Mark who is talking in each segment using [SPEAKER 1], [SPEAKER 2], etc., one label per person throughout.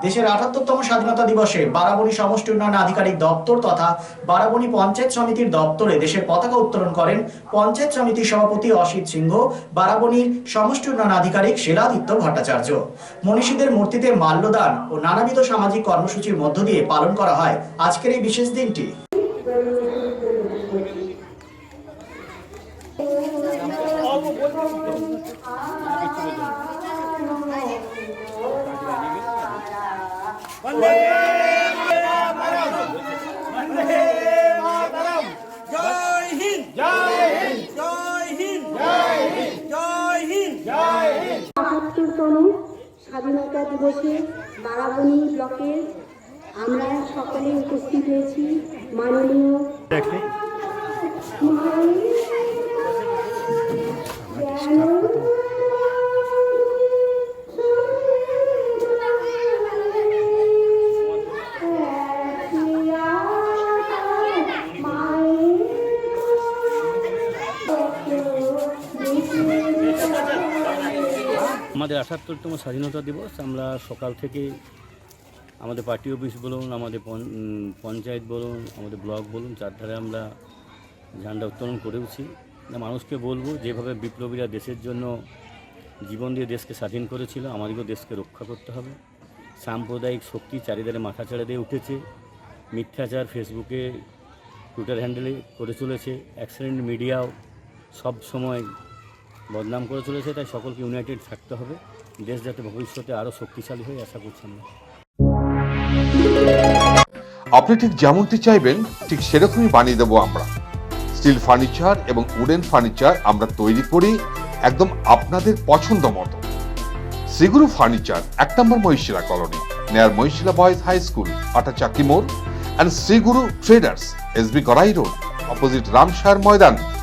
[SPEAKER 1] দেশের আটাত্তরতম স্বাধীনতা দিবসে বারাবণী সমষ্টি উন্নয়ন আধিকারিক দপ্তর তথা বারাবণী পঞ্চায়েত সমিতির দপ্তরে দেশের পতাকা উত্তোলন করেন পঞ্চায়েত সমিতির সভাপতি অসিত সিংহ, বারাবণীর সমষ্টি উন্নয়ন আধিকারিক শিলাদিত্য ভট্টাচার্য। মনীষীদের মূর্তিতে মাল্যদান ও নানাবিধ সামাজিক কর্মসূচির মধ্য দিয়ে পালন করা হয় আজকের এই বিশেষ দিনটি।
[SPEAKER 2] জয় জয়
[SPEAKER 3] স্বাধীনতা দিবসে বারাবণী ব্লকের আমরা সকলে উপস্থিত হয়েছি মাননীয়
[SPEAKER 4] আমাদের আটাত্তরতম স্বাধীনতা দিবস, আমরা সকাল থেকে আমাদের পার্টি অফিস বলুন, আমাদের পঞ্চায়েত বলুন, আমাদের ব্লক বলুন, চারধারে আমরা ঝান্ডা উত্তোলন করেওছি। মানুষকে বলব, যেভাবে বিপ্লবীরা দেশের জন্য জীবন দিয়ে দেশকে স্বাধীন করেছিল, আমাদেরকেও দেশকে রক্ষা করতে হবে। সাম্প্রদায়িক শক্তি চারিধারে মাথা ছেড়ে দিয়ে উঠেছে, মিথ্যাচার ফেসবুকে, টুইটার হ্যান্ডেলে করে চলেছে, অ্যাক্সিডেন্ট মিডিয়াও সব সময় বদনাম করে চলেছে, তাই সকলকে ইউনাইটেড থাকতে হবে। দেশ যাতে ভবিষ্যতে আরও শক্তিশালী হয়, আশা করছি আমরা।
[SPEAKER 5] আপনি ঠিক যেমনটি চাইবেন, ঠিক সেরকমই বানিয়ে দেবো আমরা। স্টিল ফার্নিচার এবং উডেন ফার্নিচার আমরা তৈরি করি একদম আপনাদের পছন্দ মতো। সিগুরু ফার্নিচার, এক নম্বর মহিশিলা কলোনি নেয়ার মহিশিলা বয়েজ হাই স্কুল আটা চাকি মোড় and Shriguru traders SB Karai road opposite Ramshayar Maidan.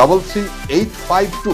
[SPEAKER 5] double three eight five two